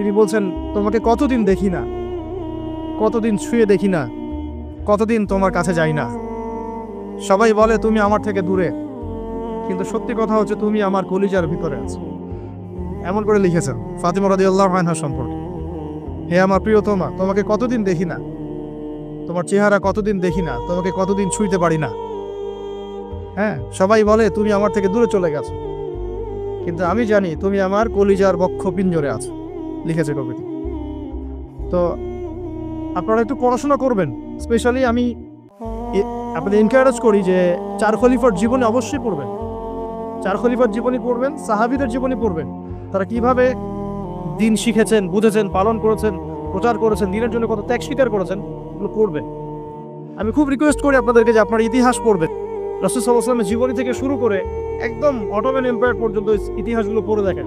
তিনি বলছেন, তোমাকে কতদিন দেখি না? কতদিন ছুঁয়ে দেখি না? কতদিন তোমার কাছে যাই না? সবাই বলে, তুমি আমার থেকে দূরে। কিন্তু সত্যি কথা হচ্ছে, তুমি আমার কলিজার ভিতরে আছো। এমন করে লিখেছেন ফাতিমা রাদিয়াল্লাহু আনহা সম্পর্কে। হে আমার প্রিয়তমা, তোমাকে কতদিন দেখি না? তোমার চেহারা কতদিন দেখি না? তোমাকে কতদিন ছুঁইতে পারি না? হ্যাঁ সবাই বলে, তুমি আমার থেকে দূরে চলে গেছো। কিন্তু আমি জানি, তুমি আমার কলিজার বক্ষ পিঞ্জরে আছো। লিখেছে কবিতা। তো আপনারা একটু পড়াশোনা করবেন। স্পেশালি আমি আপনাদের এনকারেজ করি যে চার খলিফার জীবনে অবশ্যই পড়বেন। চার খলিফার জীবনী পড়বেন, সাহাবিদের জীবনী পড়বেন। তারা কীভাবে দিন শিখেছেন, বুঝেছেন, পালন করেছেন, প্রচার করেছেন, দিনের জন্য কত ত্যাগ স্বীকার করেছেন, এগুলো পড়বেন আমি খুব রিকোয়েস্ট করি আপনাদেরকে যে আপনার ইতিহাস পড়বেন। রসুল সাল্লাহামের জীবনী থেকে শুরু করে একদম অটোম্যান এম্পায়ার পর্যন্ত ইতিহাসগুলো পড়ে দেখেন।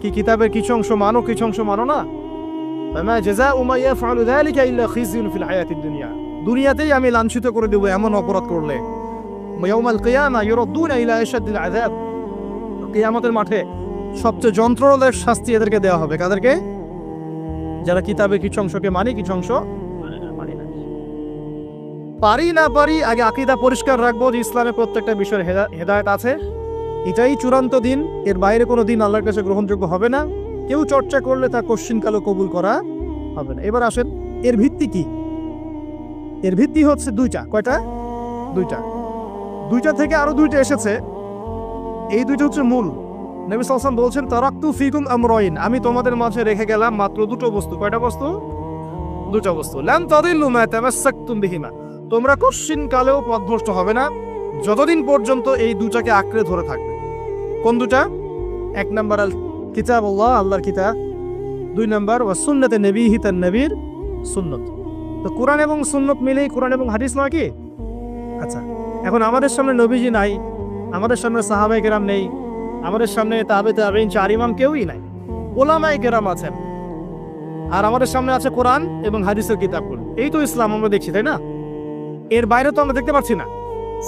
কি কিতাবের কিছু অংশ মানো, কিছু অংশ মানো না? দুনিয়াতেই আমি লাঞ্ছিত করে দেব এমন অপরাধ করলে। কেয়ামতের মাঠে সবচেয়ে যন্ত্রণাদায়ক শাস্তি এদেরকে দেওয়া হবে। কাদেরকে? যারা কিতাবে কিছু অংশকে মানি, কিছু অংশ মানে পারি না পারি, আগে আকিদা পরিষ্কার রাখব যে ইসলামের প্রত্যেকটা বিষয়ের হেদায়ত আছে। এটাই চূড়ান্ত দিন। এর বাইরে কোনো দিন আল্লাহর কাছে গ্রহণযোগ্য হবে না। কেউ চর্চা করলে তা কোশ্চিনকালও কবুল করা হবে না। এবার আসেন, এর ভিত্তি কি? এর ভিত্তি হচ্ছে দুইটা। কয়টা? দুইটা। দুইটা থেকে আরও দুইটা এসেছে। এই দুইটা হচ্ছে মূল। নবী সালসাম বলছেন, তারাক্তু ফিকুম আমরাইন। আমি তোমাদের মাঝে রেখে গেলাম মাত্র দুটো বস্তু। কয়টা বস্তু? দুটো বস্তু। লাম তাদিল্লু মা তামাসসাকতুম বিহিমা। তোমরা কোশ্চিন কালেও পথভ্রষ্ট হবে না। যতদিন পর্যন্ত এই দুটাকে আঁকড়ে ধরে থাকবে। কোন দুটা? এক নাম্বার আল কিতাব, আল্লাহ, আল্লাহর কিতাব। দুই নাম্বার, ওয়া সুন্নতে নবী হিতান নবীর সুন্নত। তো কোরআন এবং সুন্নত মিলেই কোরআন এবং হাদিস নয় কি? আচ্ছা এখন আমাদের সামনে নবীজি নাই, আমাদের সামনে সাহাবাই কেরাম নেই, আমাদের সামনে তাবে তাবেইন, চার ইমাম কেউই নাই ওলামাই কেরাম আছেন। আর আমাদের সামনে আছে কোরআন এবং হাদিসের কিতাবগুলো। এই তো ইসলাম, আমরা দেখছি, তাই না? এর বাইরে তো আমরা দেখতে পাচ্ছি না।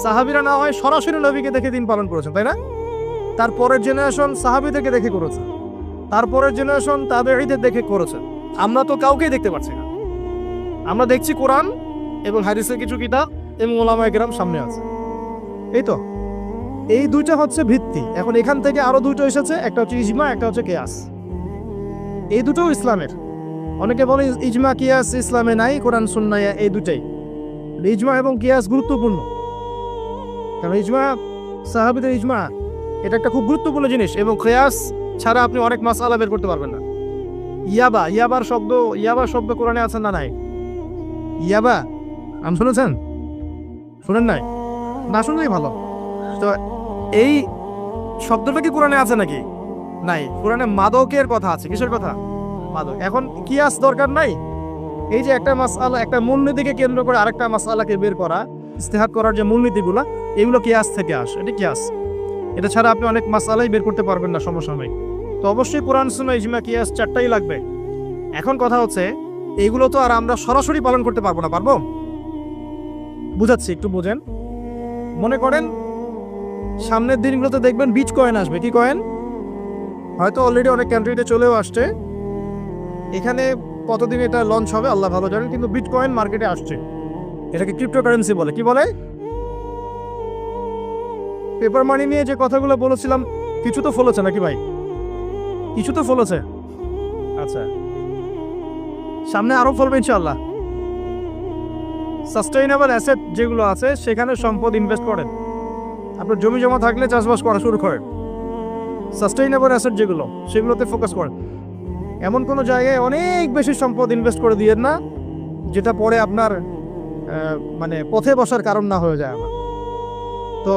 সাহাবিরা না হয় সরাসরি নবীকে দেখে দিন পালন করেছেন, তাই না? তারপরের জেনারেশন সাহাবিদেরকে দেখে করেছে। তারপরের জেনারেশন তাবেঈদের দেখে করেছে। আমরা তো কাউকেই দেখতে পাচ্ছি না। আমরা দেখছি কোরআন এবং হারিসের কিছু কিতাব এবং ওলামা একরাম সামনে আছে। এই তো। এই দুইটা হচ্ছে ভিত্তি। এখন এখান থেকে আরও দুটো এসেছে, একটা হচ্ছে ইজমা, একটা হচ্ছে কেয়াস। এই দুটো ইসলামের। অনেকে বলে ইজমা, কিয়াস ইসলামে নাই, কোরআন, সুন্নায় এই দুটাই ইজমা এবং কিয়াস গুরুত্বপূর্ণ। কারণ ইজমা, সাহাবিদের ইজমা এটা একটা খুব গুরুত্বপূর্ণ জিনিস এবং কেয়াস ছাড়া আপনি অনেক মাসালা বের করতে পারবেন না। ইয়াবা, ইয়াবার শব্দ ইয়াবা শব্দ কোরআনে আছে না নাই? ইয়াবা, আম শুনেছেন? শুনেন নাই? না শুনলেই ভালো। তো এই শব্দটা কি কোরআনে আছে নাকি? নাই, কোরআনে মাদকের কথা আছে। কিসের কথা? মাদক। এখন কিয়াস দরকার নাই? এই যে একটা মাসালা, একটা মূলনীতিকে কেন্দ্র করে আরেকটা মাসালাকে বের করা ইস্তেহাত করার যে মূলনীতিগুলো, এগুলো কিয়াস থেকে আসে। এটা কিয়াস। এটা ছাড়া আপনি অনেক মাসালাই বের করতে পারবেন না সমসাময়িক। তো অবশ্যই কোরআন, সুন্নাহ, ইজমা, কিয়াস চারটাই লাগবে। এখন কথা হচ্ছে এইগুলো তো আর আমরা সরাসরি পালন করতে পারব না, পারব? বুঝাচ্ছি, একটু বোঝেন। মনে করেন, সামনের দিনগুলোতে দেখবেন বিচ কয়েন আসবে। কি কয়েন? হয়তো অলরেডি অনেক কান্ট্রিতে চলেও আসছে। এখানে কতদিন এটা লঞ্চ হবে, আল্লাহ ভালো জানেন, কিন্তু বিট কয়েন মার্কেটে আসছে। এটাকে ক্রিপ্টোকারেন্সি বলে। কি বলে? পেপার মানি নিয়ে যে কথাগুলো বলেছিলাম, কিছু তো ফলেছে নাকি ভাই? কিছু তো ফলেছে। আচ্ছা। সামনে আরও ফলবে ইনশাল্লাহ সাস্টেইনেবল অ্যাসেট যেগুলো আছে, সেখানে সম্পদ ইনভেস্ট করেন। আপনার জমি জমা থাকলে চাষবাস করা শুরু করেন। সাস্টেইনেবল অ্যাসেট যেগুলো, সেগুলোতে ফোকাস করেন। এমন কোনো জায়গায় অনেক বেশি সম্পদ ইনভেস্ট করে দিয়েন না, যেটা পরে আপনার মানে পথে বসার কারণ না হয়ে যায় আমার। তো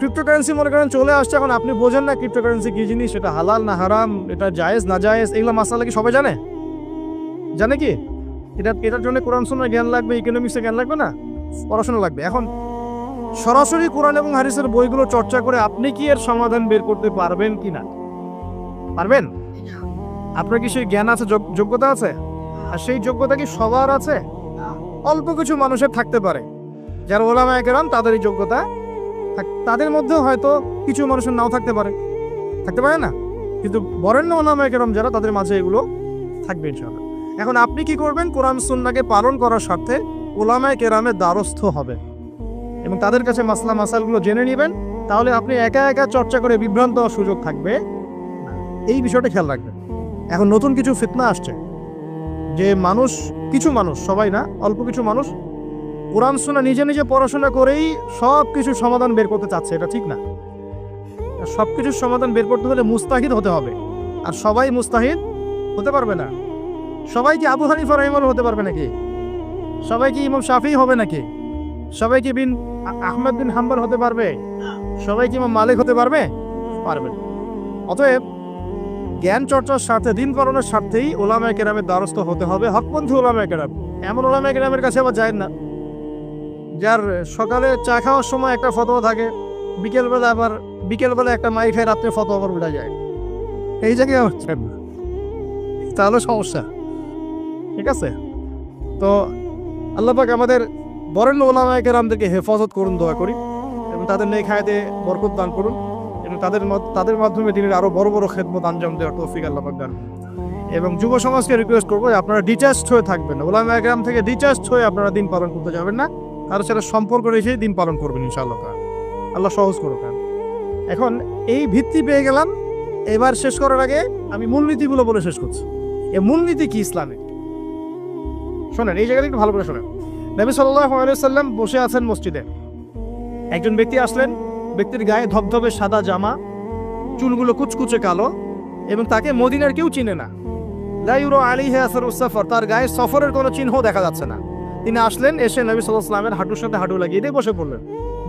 ক্রিপ্টোকারেন্সি মনে করেন চলে আসছে, এখন আপনি বোঝেন না ক্রিপ্টোকারেন্সি কি জিনিস, এটা হালাল না হারাম, এটা জায়েজ না জায়েজ, এগুলো মাসালা কি সবাই জানে? জানে কি? এটা, এটার জন্য কোরআন শোনার জ্ঞান লাগবে ইকোনমিক্সের জ্ঞান লাগবে না? পড়াশোনা লাগবে। এখন সরাসরি কোরআন এবং হারিসের বইগুলো চর্চা করে আপনি কি এর সমাধান বের করতে পারবেন কি না? পারবেন? আপনার কি সেই জ্ঞান আছে, যোগ- যোগ্যতা আছে? আর সেই যোগ্যতা কি সবার আছে? অল্প কিছু মানুষের থাকতে পারে। যারা ওলামা একরাম তাদের এই যোগ্যতা তাদের মধ্যেও হয়তো কিছু মানুষের নাও থাকতে পারে। থাকতে পারে না? কিন্তু বরেণ্য ওলামা একরাম যারা, তাদের মাঝে এগুলো থাকবে ইনশাআল্লাহ। এখন আপনি কি করবেন? কোরআন সুন্নাকে পালন করার স্বার্থে ওলামায় কেরামের দ্বারস্থ হবে এবং তাদের কাছে মাসলা মাসালগুলো জেনে নেবেন। তাহলে আপনি একা একা চর্চা করে বিভ্রান্ত হওয়ার সুযোগ থাকবে এই বিষয়টা খেয়াল রাখবেন। এখন নতুন কিছু ফিতনা আসছে। যে মানুষ, কিছু মানুষ, সবাই না, অল্প কিছু মানুষ কোরআন শোনা নিজে নিজে পড়াশোনা করেই সব কিছুর সমাধান বের করতে চাচ্ছে, এটা ঠিক না। সব কিছুর সমাধান বের করতে হলে মুস্তাহিদ হতে হবে। আর সবাই মুস্তাহিদ হতে পারবে না। সবাই কি আবু হানিফা রহিমুল হতে পারবে নাকি? সবাই কি ইমাম শাফি হবে নাকি? সবাই কি বিন আহমেদ বিন হাম্বার হতে পারবে? সবাই কি ইমাম মালিক হতে পারবে? পারবে। অতএব জ্ঞান চর্চার স্বার্থে, দিন পালনের স্বার্থেই ওলামায় কেরামের দ্বারস্থ হতে হবে। হকপন্থী ওলামায় কেরাম, এমন ওলামায় কেরামের কাছে আবার যায় না। যার সকালে চা খাওয়ার সময় একটা ফতোয়া থাকে, বিকেলবেলা আবার বিকেলবেলা একটা মাই খায়, রাত্রে ফতোয়া আবার উঠে যায়। এই জায়গায় হচ্ছে তাহলে সমস্যা। ঠিক আছে? তো আল্লাহ পাক আমাদের বরেণ্য ওলামায় কেরামদেরকে হেফাজত করুন, দোয়া করি, এবং তাদের নেই খায়তে বরকত দান করুন, এবং তাদের তাদের মাধ্যমে তিনি আরও বড় বড় খেদমত আঞ্জাম দেওয়ার তৌফিক আল্লাহ পাক দান। এবং যুব সমাজকে রিকোয়েস্ট করব আপনারা ডিটাচড হয়ে থাকবেন ওলামা গ্রাম থেকে ডিটাচড হয়ে আপনারা দিন পালন করতে যাবেন না। কারও সাথে সম্পর্ক রেখেই দিন পালন করবেন ইনশাআল্লাহ। আল্লাহ সহজ করুক। এখন এই ভিত্তি পেয়ে গেলাম। এবার শেষ করার আগে আমি মূলনীতিগুলো বলে শেষ করছি। এই মূলনীতি কি ইসলামে? শোনেন, এই জায়গাটা একটু ভালো করে শোনেন। নবী আলাইহি সাল্লাম বসে আছেন মসজিদে। একজন ব্যক্তি আসলেন, ব্যক্তির গায়ে ধবধবে সাদা জামা, চুলগুলো কুচকুচে কালো, এবং তাকে মদিনার কেউ চিনে না। লাইউরো আলী হেয়াসর উসাফর তার গায়ে সফরের কোনো চিহ্ন দেখা যাচ্ছে না। তিনি আসলেন, এসে নবী সাল্লাহ সাল্লামের হাঁটুর সাথে হাঁটু লাগিয়ে দিয়ে বসে পড়লেন।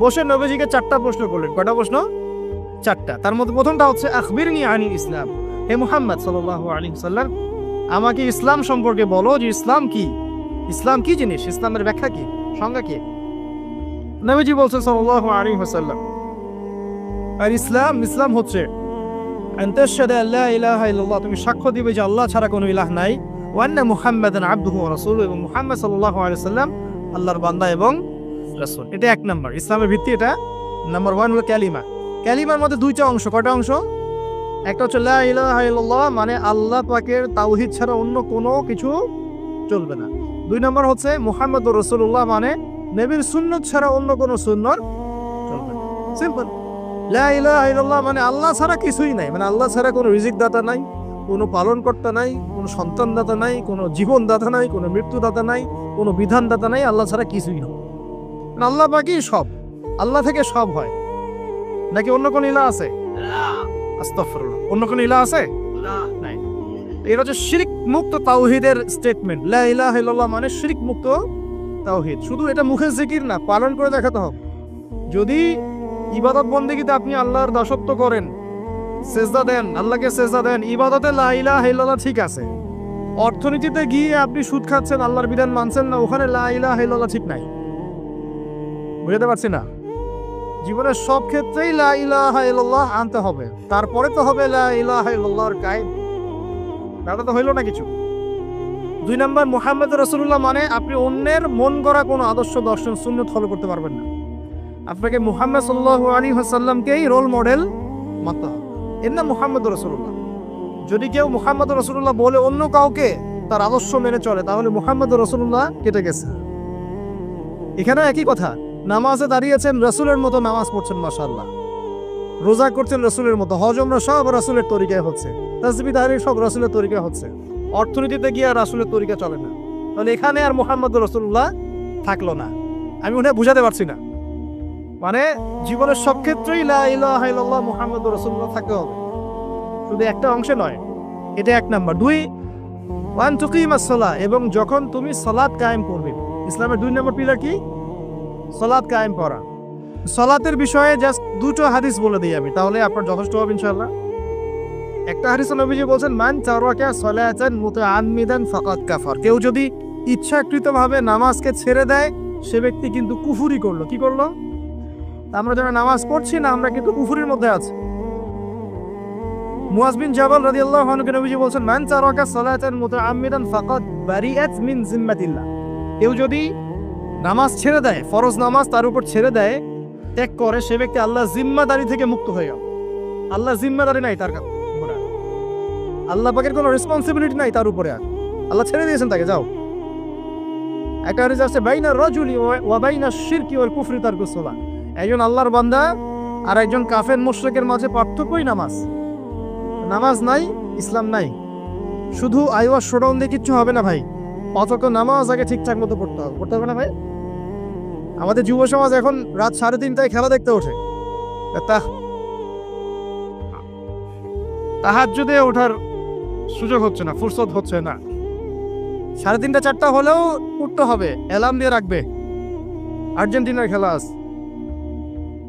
বসে নবীজিকে চারটা প্রশ্ন করলেন। কয়টা প্রশ্ন? চারটা। তার মধ্যে প্রথমটা হচ্ছে, আখবিরনি আনি ইসলাম। হে মুহাম্মদ সাল্লাল্লাহু আলাইহি সাল্লাম আমাকে ইসলাম সম্পর্কে বলো যে ইসলাম কি? ইসলাম কি জিনিস? ইসলামের ব্যাখ্যা কি? সংজ্ঞা কি? নবীজি বলছেন, সাল্লাল্লাহু আলাইহি ওয়াসাল্লাম, আর ইসলাম ইসলাম হচ্ছে তুমি সাক্ষ্য দিবে যে আল্লাহ ছাড়া কোনো ইলাহ নাই। ওয়ান্না মুহাম্মাদান আবদুহু ওয়া রাসূলুহু এবং মুহাম্মদ সাল্লাল্লাহু আলাইহি ওয়াসাল্লাম আল্লাহর বান্দা এবং রাসূল। এটা এক নাম্বার। ইসলামের ভিত্তি এটা। নাম্বার ওয়ান হলো ক্যালিমা। ক্যালিমার মধ্যে দুইটা অংশ। কয়টা অংশ? একটা হচ্ছে লা মানে আল্লাহ পাকের তাওহীদ ছাড়া অন্য কোনো কিছু চলবে না। দুই নম্বর হচ্ছে মুহাম্মদ রসুল্লাহ মানে নবীর সুন্নত ছাড়া অন্য কোনো সুন্নত চলবে না। সিম্পল। লা ইলাহা ইল্লাল্লাহ মানে আল্লাহ ছাড়া কিছুই নাই। মানে আল্লাহ ছাড়া কোনো রিজিক দাতা নাই। কোনো পালনকর্তা নাই, কোনো সন্তানদাতা নাই, কোনো জীবনদাতা নাই, কোনো মৃত্যু দাতা নাই, কোনো বিধানদাতা নাই, আল্লাহ ছাড়া কিছুই নয় মানে আল্লাহ বাকি সব। আল্লাহ থেকে সব হয়। নাকি অন্য কোন ইলা আছে? অন্য কোন ইলা আছে? এটা হচ্ছে শিরিক মুক্ত তাওহিদের স্টেটমেন্ট লা ইলাহা মানে শিরিক মুক্ত তাওহিদ। শুধু এটা মুখে জিকির না, পালন করে দেখাতে হবে। যদি ইবাদত বন্দেগীতে আপনি আল্লাহর দাসত্ব করেন সেজদা দেন, আল্লাহকে সেজদা দেন, ইবাদতে লাইলা ইল্লাল্লাহ ঠিক আছে। অর্থনীতিতে গিয়ে আপনি সুদ খাচ্ছেন, আল্লাহর বিধান মানছেন না, ওখানে লাইলা ইল্লাল্লাহ ঠিক নাই। বুঝতে পারছি না? জীবনের সব ক্ষেত্রেই লা আনতে হবে। তারপরে তো হবে লা ইলাহা কায়েম। ব্যাপারটা তো হইল না কিছু। দুই নম্বর, মোহাম্মদ রসুল্লাহ মানে আপনি অন্যের মন গড়া কোনো আদর্শ, দর্শন শূন্য ফলো করতে পারবেন না। আপনাকে মুহাম্মদ সাল্লাহ আলী হাসাল্লামকেই রোল মডেল মানতে হবে। এর নাম মুহাম্মদ রসুল্লাহ যদি কেউ মুহাম্মদ রসুল্লাহ বলে অন্য কাউকে তার আদর্শ মেনে চলে, তাহলে মুহাম্মদ রসুল্লাহ কেটে গেছে। এখানে একই কথা, নামাজে দাঁড়িয়েছেন রসুলের মতো নামাজ পড়ছেন মাসাল্লাহ রোজা করছেন রসুলের মতো, হজমরা সব রসুলের তরিকায় হচ্ছে। তাসবি দাঁড়িয়ে সব রসুলের তরিকা হচ্ছে। অর্থনীতিতে গিয়ে আর রাসুলের তরিকা চলে না। তাহলে এখানে আর মোহাম্মদ রসুল্লাহ থাকল না। আমি উঠে বুঝাতে পারছি না। মানে জীবনের সব ক্ষেত্রেই লা ইলাহা ইল্লাল্লাহ মুহাম্মদ রসুল্লাহ থাকতে হবে। শুধু একটা অংশে নয়, এটা এক নাম্বার। দুই, ওয়ান তুকিমাস সালাহ, এবং যখন তুমি সালাদ কায়েম করবে, ইসলামের দুই নম্বর পিলার কি? সালাদ কায়েম করা সলাতের বিষয়ে জাস্ট দুটো হাদিস বলে দিই আমি, তাহলে আপনার যথেষ্ট হবে ইনশাল্লাহ একটা হাদিস নবীজি বলছেন, মান চারওয়াকা সলাতান মুতাআম্মিদান ফাকাদ কাফার। কেউ যদি ইচ্ছাকৃতভাবে নামাজকে ছেড়ে দেয়, সে ব্যক্তি কিন্তু কুফুরি করল। কি করল? আমরা যারা নামাজ পড়ছি না, আমরা কিন্তু কুফুরির মধ্যে আছি। জাবাল আনহু নবীজি মান তারাকা সালাতান মুতাআম্মিদান ফাকাদ বারিআত মিন জিম্মাতিল্লাহ কেউ যদি নামাজ ছেড়ে দেয়, ফরজ নামাজ তার উপর ছেড়ে দেয়, ত্যাগ করে, সে ব্যক্তি আল্লাহ জিম্মাদারি থেকে মুক্ত হয়ে গেল আল্লাহ জিম্মাদারি নাই তার আর। আল্লাহ পাকের কোনো রেসপন্সিবিলিটি নাই তার উপরে আর। আল্লাহ ছেড়ে দিয়েছেন তাকে, যাও। একটা হাদিস আছে বাইনা রাজুলি ওয়া- বাইনা শিরকি ওয়াল কুফরি তারকুস সালাহ একজন আল্লাহর বান্দা আর একজন কাফের মুশরিকের মাঝে পার্থক্যই নামাজ। নামাজ নাই, ইসলাম নাই। শুধু আইওয়া শোডাউন দিয়ে কিচ্ছু হবে না ভাই। অথচ নামাজ আগে ঠিকঠাক মতো পড়তে হবে। পড়তে হবে না ভাই? আমাদের যুব সমাজ এখন রাত সাড়ে তিনটায় খেলা দেখতে ওঠে। তাহার যদি ওঠার সুযোগ হচ্ছে না, ফুরসত হচ্ছে না। সাড়ে তিনটা, চারটা হলেও উঠতে হবে। অ্যালার্ম দিয়ে রাখবে। আর্জেন্টিনার খেলা আছে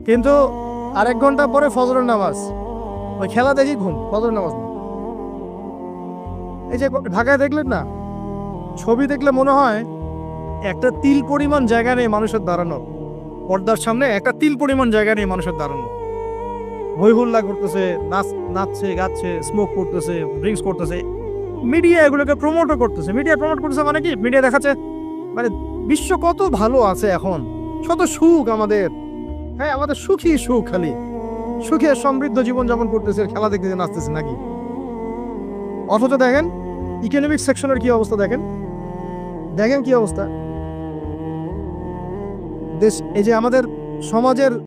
কিন্তু আরেক ঘণ্টা পরে ফজরের নামাজ। ওই খেলা দেখি ঘুম, ফজরের নামাজ। এই যে ঢাকায় দেখলেন না, ছবি দেখলে মনে হয় একটা তিল পরিমাণ জায়গা নেই মানুষের দাঁড়ানো। পর্দার সামনে একটা তিল পরিমাণ জায়গা নেই মানুষের দাঁড়ানো। হই হুল্লা করতেছে, নাচ, নাচছে, গাচ্ছে স্মোক করতেছে ড্রিঙ্কস করতেছে। মিডিয়া এগুলোকে প্রমোটও করতেছে। মিডিয়া প্রমোট করতেছে মানে কি? মিডিয়া দেখাচ্ছে মানে বিশ্ব কত ভালো আছে এখন। কত সুখ আমাদের। হ্যাঁ আমাদের সুখী সুখ খালি। সুখে সমৃদ্ধ জীবন যাপন করতেছে খেলা দেখতেছে নাচতেছে নাকি? অথচ দেখেন ইকোনমিক সেকশনের কি অবস্থা দেখেন? দেখেন কি অবস্থা? দেশ, এই যে আমাদের সমাজের